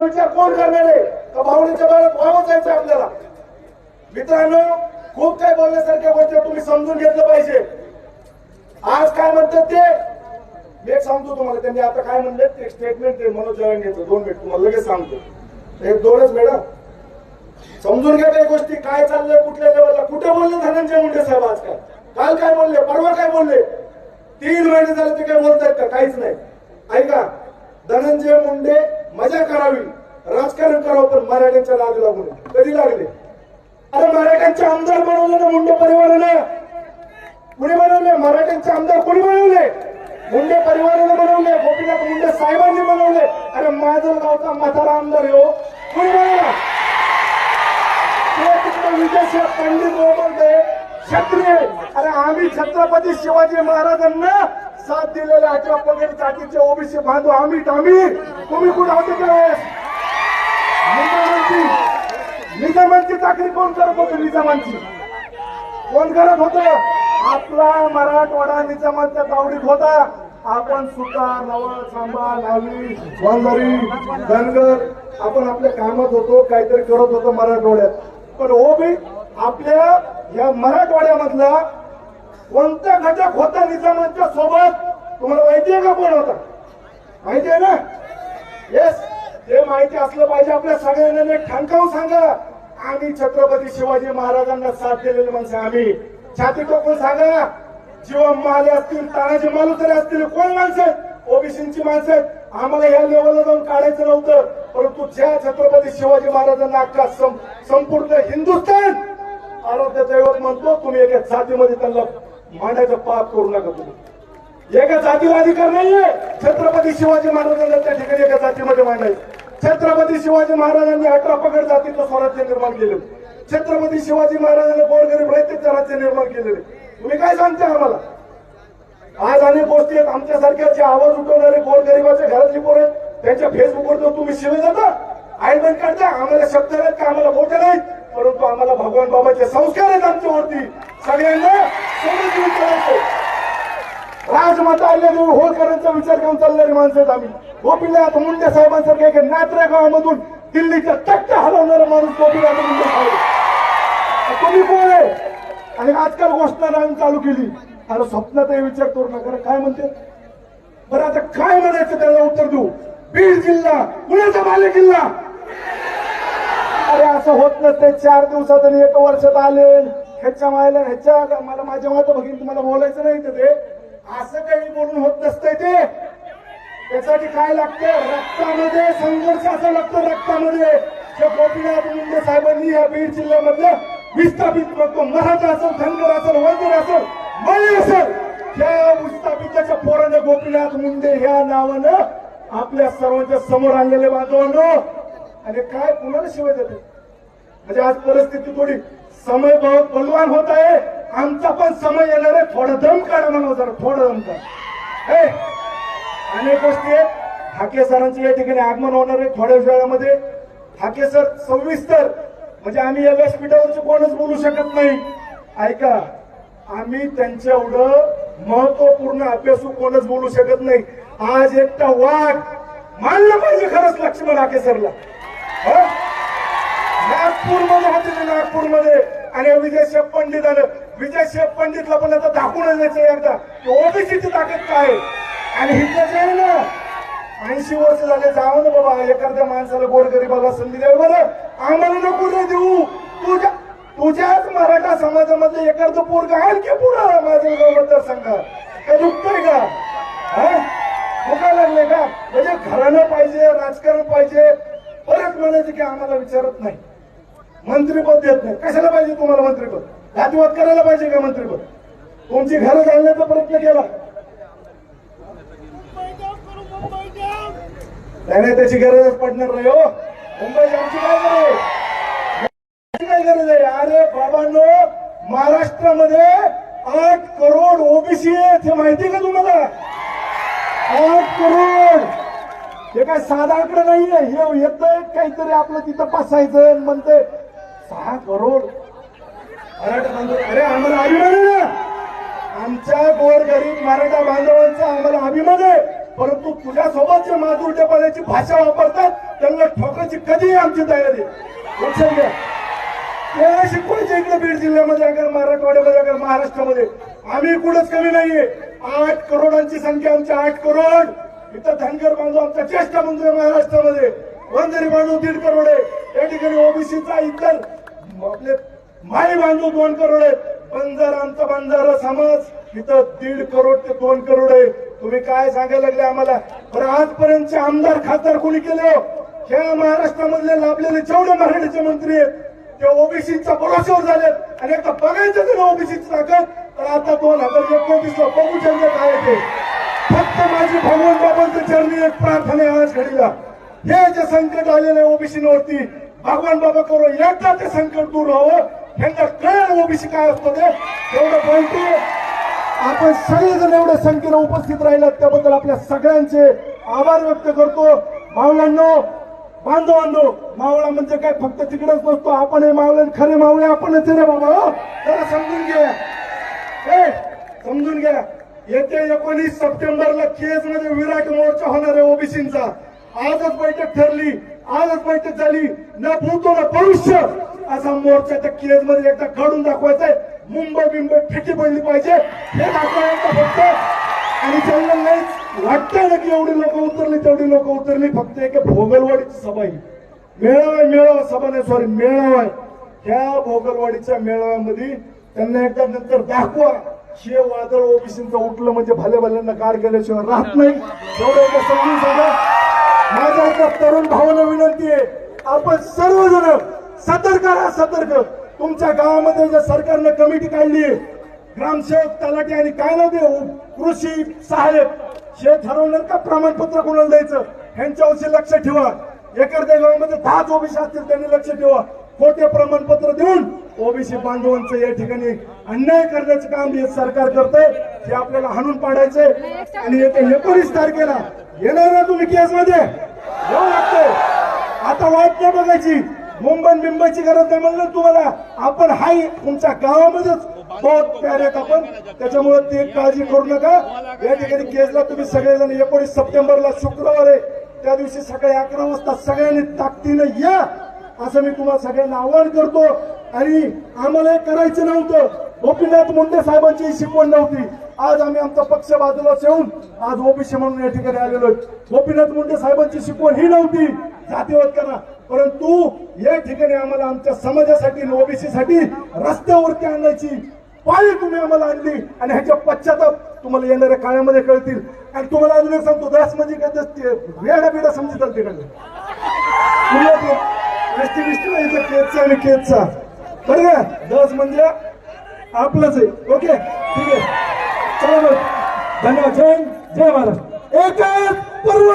Phone करणारे करणार भावनेच्या बाहेर व्हावं जायचं आपल्याला? मित्रांनो खूप काही बोलण्यासारख्या गोष्टी तुम्ही समजून घेतलं पाहिजे. आज काय म्हणतात ते? मी एक सांगतो तुम्हाला त्यांनी आता काय म्हणले? ते स्टेटमेंट ते मनोज जरांगेचं दोन मिनिट तुम्हाला लगेच सांगतो. एक दोनच मॅडम समजून घ्या काही गोष्टी काय चाललंय कुठल्या लेवलला कुठे बोलले धनंजय मुंडे साहेब आज काय काल काय बोलले परवा काय बोलले? तीन महिने झाले ते काय बोलतायत का? काहीच नाही. ऐका धनंजय मुंडे मजा करावी. राजकारण करावं पण मराठ्यांच्या लाग लागू नये कधी लागले? अरे मराठ्यांचे आमदार बनवले ना मुंडे परिवारानं. कुणी बनवले? मराठ्यांचे आमदार कोणी बनवले? मुंडे परिवाराने बनवले. गोपीनाथ मुंडे साहेबांनी बनवले. अरे माझं गावचा म्हातारा आमदार हो. कोणी बनवला? विजय पंडित बोलते क्षत्रिय. अरे आम्ही छत्रपती शिवाजी महाराजांना साथ दिलेल्या अठरा पगड जातीचे ओबीसी बांधव आम्ही आम्ही. तुम्ही कुठे होते निजामांची निजामांची चाकरी कोण करत होते निजामांची कोण करत होत? आपला मराठवाडा निजामांच्या तावडीत होता. आपण सुका नवळ सांबा नावी वांजारी धनगर आपण आपल्या कामात होतो काहीतरी करत होतो मराठवाड्यात. पण ओबी आपल्या या मराठवाड्यामधला कोणता घटक होता निजामांच्या सोबत? तुम्हाला माहिती आहे का कोण होता? माहिती आहे ना? येस हे माहिती असलं पाहिजे आपल्या सगळ्यांना. ठणकावून सांगा. आम्ही छत्रपती शिवाजी महाराजांना साथ दिलेले माणसं आम्ही. छाती टोकून सांगा. जीवन माले असतील तानाजी मालुसरे असतील कोण माणसं आहेत? ओबीसीची माणसं आहेत. आम्हाला या लेवलला जाऊन काढायचं नव्हतं. परंतु ज्या छत्रपती शिवाजी महाराजांना अख्खा सं- संपूर्ण हिंदुस्थान आरोग्य दैवत म्हणतो तुम्ही एका जातीमध्ये त्यांना मांडायचं पाप करू नका तुम्ही. एका जातीला अधिकार नाहीये. छत्रपती शिवाजी महाराजांना त्या ठिकाणी एका जातीमध्ये मांडायचं. छत्रपती शिवाजी महाराजांनी अठरा पगड जातीचं स्वराज्य निर्माण केलं. छत्रपती शिवाजी महाराजांनी गोरगरीब रयतेचं राज्य निर्माण केलेले. तुम्ही काय सांगता आम्हाला? आज अनेक गोष्टी आहेत. आमच्यासारख्या जे आवाज उठवणारे गोरगरिबाच्या घरातली पोरं आहेत, त्यांच्या फेसबुकवर जर तुम्ही शिवे जाता. आयबन काढता. आम्हाला शब्द नाहीत का? आम्हाला बोट नाहीत. परंतु आम्हाला भगवान बाबाचे संस्कार आहेत आमच्यावरती. सगळ्यांना सोडून देऊन चालायचं राजमाता अहिल्यादेवी होळकरांचा विचार करून चालणारी माणसं आहेत आम्ही. गोपीनाथ मुंडे साहेबांसारखे एक नात्र्या गावामधून दिल्लीच्या तट्ट हलवणारा माणूस गोपीनाथ मुंडे साहेब. तुम्ही कोण आहे? आणि आजकाल घोषणा नवीन चालू केली. अरे स्वप्नात विचार करू नका. काय म्हणते? बरं आता काय म्हणायचं त्याला उत्तर देऊ? बीड जिल्हा पुण्याचा बाले किल्ला अरे असं होत नसते चार दिवसात आणि एका वर्षात आले. ह्याच्या मायला ह्याच्या मला माझ्या माता भगिनी तुम्हाला बोलायचं नाही तर ते. असं काही बोलून होत नसतंय ते. त्यासाठी काय लागतं रक्तामध्ये संघर्ष असं लागतं रक्तामध्ये. जे गोपीनाथ मुंडे साहेबांनी या बीड जिल्ह्यामधलं विस्थापित करतो. मराठा असेल धनगर असेल वैद्य असेल मळी असेल त्या विस्थापिताच्या पोरानं गोपीनाथ मुंडे ह्या नावानं आपल्या सर्वांच्या समोर आणलेले बांधवांनो आणि काय कुणाला शिवाय देते? म्हणजे आज परिस्थिती थोडी समय बहुत बलवान होत आहे. आमचा पण समय येणार आहे. थोडं दम काढा म्हणा जरा थोडं दम काढा. अनेक गोष्टी आहेत. ठाके सरांचं या ठिकाणी आगमन होणार आहे थोड्या वेळामध्ये. ठाके सर सविस्तर म्हणजे आम्ही या व्यासपीठावरचे कोणच बोलू शकत नाही. ऐका आम्ही त्यांच्या एवढं महत्त्वपूर्ण अभ्यासू कोणच बोलू शकत नाही. आज एकटा वाघ मानलं पाहिजे खरंच लक्ष्मण हाके सरला. नागपूरमध्ये होते ते नागपूरमध्ये. आणि विजय पंडितानं विजय पंडितला पण आता दाखवून द्यायचं एकदा. ओबीसीची ताकद काय? आणि हिंदच आहे ना. ऐंशी वर्ष झाले जावं ना बाबा एखाद्या माणसाला गोरगरीबाला संधी द्यावी बरं. आम्हाला नको देऊ. तुझ्या तुझ्याच मराठा समाजामधले एखादं पोरग आणखी पुढं माझं मतदारसंघात. काय दुखतंय का? हा? दुखा लागले का? म्हणजे घराणं पाहिजे राजकारण पाहिजे परत म्हणायचं की आम्हाला विचारत नाही. मंत्रीपद देत नाही. कशाला पाहिजे तुम्हाला मंत्रीपद? जातीवाद करायला पाहिजे का मंत्रीपद? तुमची घरं घालण्याचा प्रयत्न केला. नाही त्याची गरजच पडणार नाही हो. मुंबईची आमची काय गरज काय गरज आहे? अरे बाबांनो महाराष्ट्रामध्ये आठ करोड ओबीसी आहेत. हे माहिती का तुम्हाला? आठ करोड. हे काय साधा आकडा नाहीये. हे येतंय काहीतरी आपलं तिथं पासायचं म्हणते सहा करोड. मराठा बांधव अरे आम्हाला अभिमान आहे ना. आमच्या गोरगरीब मराठा बांधवांचा आम्हाला अभिमान आहे. परंतु तुझ्यासोबत जे माधुर्यपाल्याची भाषा वापरतात त्यांना ठोकायची कधीही आमची तयारी आहे. लक्षात घ्या. ते शिकवायचे इकडे बीड जिल्ह्यामध्ये अगर मराठवाड्यामध्ये अगर महाराष्ट्रामध्ये. आम्ही कुठंच कमी नाहीये. आठ करोडांची संख्या आमची आठ करोड. इथं धनगर बांधव आमचा ज्येष्ठ मंत्री महाराष्ट्रामध्ये. वंजारी बांधव दीड करोड आहे. या ठिकाणी ओबीसीचा इतर आपले माई बांधव दोन करोड आहेत. बंजार आमचा बंजारा समाज इथं दीड करोड ते दोन करोड आहे. तुम्ही काय सांगायला लागले आम्हाला? पण आजपर्यंतचे आमदार खासदार कोणी केले हो? ह्या महाराष्ट्रामधले लाभलेले जेवढे मराठीचे मंत्री आहेत ते ओबीसीच्या भरोश्यावर झाले आणि एकदा बघायचं जर ओबीसीची ताकद तर आता दोन हजार एकोणतीस ला बघू शकत आहे ते फक्त माझी भगवान बाबांचं चरणी एक प्रार्थना आज घडीला. हे जे संकट आलेले ओबीसीवरती भगवान बाबा करो एकदा ते संकट दूर व्हावं. ह्यांना कळेल ओबीसी काय असतो ते. एवढं बोलतो. आपण सगळेजण एवढ्या संख्येनं उपस्थित राहिलात त्याबद्दल आपल्या सगळ्यांचे आभार व्यक्त करतो. मावळ्यांनो बांधवांनो मावळा म्हणजे काय? फक्त तिकडेच नसतो. आपण हे मावळे खरे मावळे आपणच आहे रे बाबा. जरा समजून घ्या. समजून घ्या. येत्या एकोणीस सप्टेंबरला केजमध्ये विराट मोर्चा होणार आहे ओबीसींचा. आजच बैठक ठरली आजच बैठक झाली. न भूतो ना भविष्य. असा मोर्चा त्या केजमध्ये एकदा काढून दाखवायचा आहे मुंबई बिंबई फिटी पडली पाहिजे. हे दाखवायचं फक्त. आणि त्यांना नाहीच वाटतं ना की एवढी लोक उतरली तेवढी लोक उतरली. फक्त एक भोगलवाडीची सभा ही मेळावा मेळावा सभा नाही सॉरी मेळावा ह्या त्या भोगलवाडीच्या मेळाव्यामध्ये त्यांना एकदा नंतर दाखवा. हे वादळ ओबीसीचं उठलं म्हणजे भले भल्यांना कार केल्याशिवाय राहत नाही. एवढं एकदा समजून सांगा माझ्या एका तरुण भावाला विनंती आहे आपण सर्वजण सतर्क राहा सतर्क. तुमच्या गावामध्ये ज्या सरकारनं कमिटी काढली आहे ग्रामसेवक तलाठी आणि काय ना दे कृषी साहेब हे ठरवणार का प्रमाणपत्र कोणाला द्यायचं? ह्यांच्यावरती लक्ष ठेवा. एखाद्या गावामध्ये दहाच ओबीसी असतील त्यांनी लक्ष ठेवा. खोटे प्रमाणपत्र देऊन ओबीसी बांधवांचं या ठिकाणी अन्याय करण्याचं काम हे सरकार करतंय हे आपल्याला हाणून पाडायचंय. आणि येत्या एकोणीस तारखेला येणार ना तुम्ही केस मध्ये लागतंय. आता वाट नाही बघायची. मुंबई बिंबईची गरज नाही म्हणलं तुम्हाला. आपण हाय तुमच्या गावामध्येच बहुत प्यारे आहेत आपण त्याच्यामुळे ते काळजी करू नका. या ठिकाणी केसला तुम्ही सगळेजण एकोणीस सप्टेंबरला शुक्रवार आहे. त्या दिवशी सकाळी अकरा वाजता सगळ्यांनी ताकदीनं या असं मी तुम्हाला सगळ्यांना आवाहन करतो. आणि आम्हाला हे करायचं नव्हतं. गोपीनाथ मुंडे साहेबांची शिकवण नव्हती. आज आम्ही आमचा पक्ष बाजूला ठेवून आज ओबीसी म्हणून या ठिकाणी आलेलो गोपीनाथ मुंडे साहेबांची शिकवण ही नव्हती. जातीवाद करा. परंतु या ठिकाणी आम्हाला आमच्या समाजासाठी ओबीसी साठी रस्त्यावरती आणायची पाळी तुम्ही आम्हाला आणली. आणि ह्याच्या पश्चाताप तुम्हाला येणाऱ्या काळामध्ये कळतील. आणि तुम्हाला अजून एक सांगतो. दास म्हणजे काय ते वेळा बिडा समजतात तिकडे एसटी बिस्टी नाही इथं आणि केजचा बरं का? दस म्हणजे आपलंच आहे. ओके ठीक आहे. चला मग धन्यवाद. जय जय महाराज एकच पर्व!